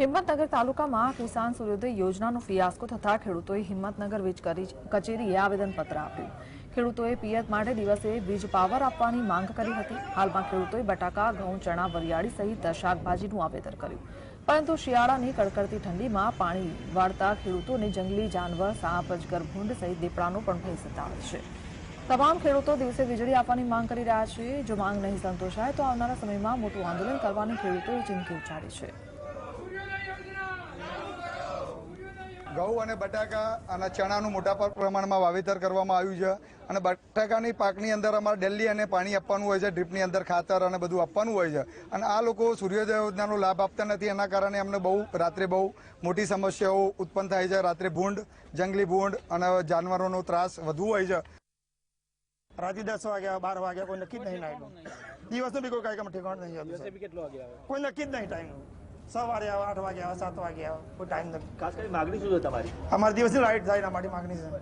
હિંમતનગર તાલુકામાં કિસાન સૂર્યોદય યોજનાનો ફિયાસ્કો થતા ખેડૂતોએ હિંમતનગર વીજ કચેરીએ આવેદનપત્ર આપ્યું. ખેડૂતોએ પિયત માટે દિવસે વીજ પાવર આપવાની માંગ કરી હતી. હાલમાં ખેડૂતોએ બટાકા, ઘઉં, ચણા, વરિયાળી સહિત શાકભાજીનું આવેદન કર્યું. પરંતુ શિયાળાની કડકડતી ઠંડીમાં પાણી વાળતા ખેડૂતોને જંગલી જાનવર, સાપ અજગર ભૂંડ સહિત દીપડાનો પણ ભય સતાવે છે. તમામ ખેડૂતો દિવસે વીજળી આપવાની માંગ કરી રહ્યા છે. જો માંગ નહીં સંતોષાય તો આવનારા સમયમાં મોટું આંદોલન કરવાની ખેડૂતોએ ચીમકી ઉચ્ચારી છે. ઘઉં અને બટાકા અને ચણાનું મોટા પ્રમાણમાં વાવેતર કરવામાં આવ્યું છે. અને બટાકાની પાકની અંદર અમારે ડેલી અને પાણી આપવાનું હોય છે ડ્રીપની અંદર ખાતર અને બધું આપવાનું હોય છે. અને આ લોકો સૂર્યોદય યોજનાનો લાભ આપતા નથી એના કારણે અમને બહુ રાત્રે બહુ મોટી સમસ્યાઓ ઉત્પન્ન થાય છે. રાત્રે ભૂંડ જંગલી ભૂંડ અને જાનવરોનો ત્રાસ વધુ હોય છે. રાતે દસ વાગ્યા બાર વાગ્યા કોઈ નક્કી જ નહીં નાઈટનું દિવસનું બી કોઈ કાર્યક્રમ ઠેકાણ નહીં કોઈ નક્કી જ નહીં ટાઈમ સવારે આવે આઠ વાગે આવે સાત વાગે આવે કોઈ ટાઈમ નથી. ખાસ કરી માગણી શું છે તમારી? અમારી દિવસની રાઈટ થાય એના માટે માગણી છે.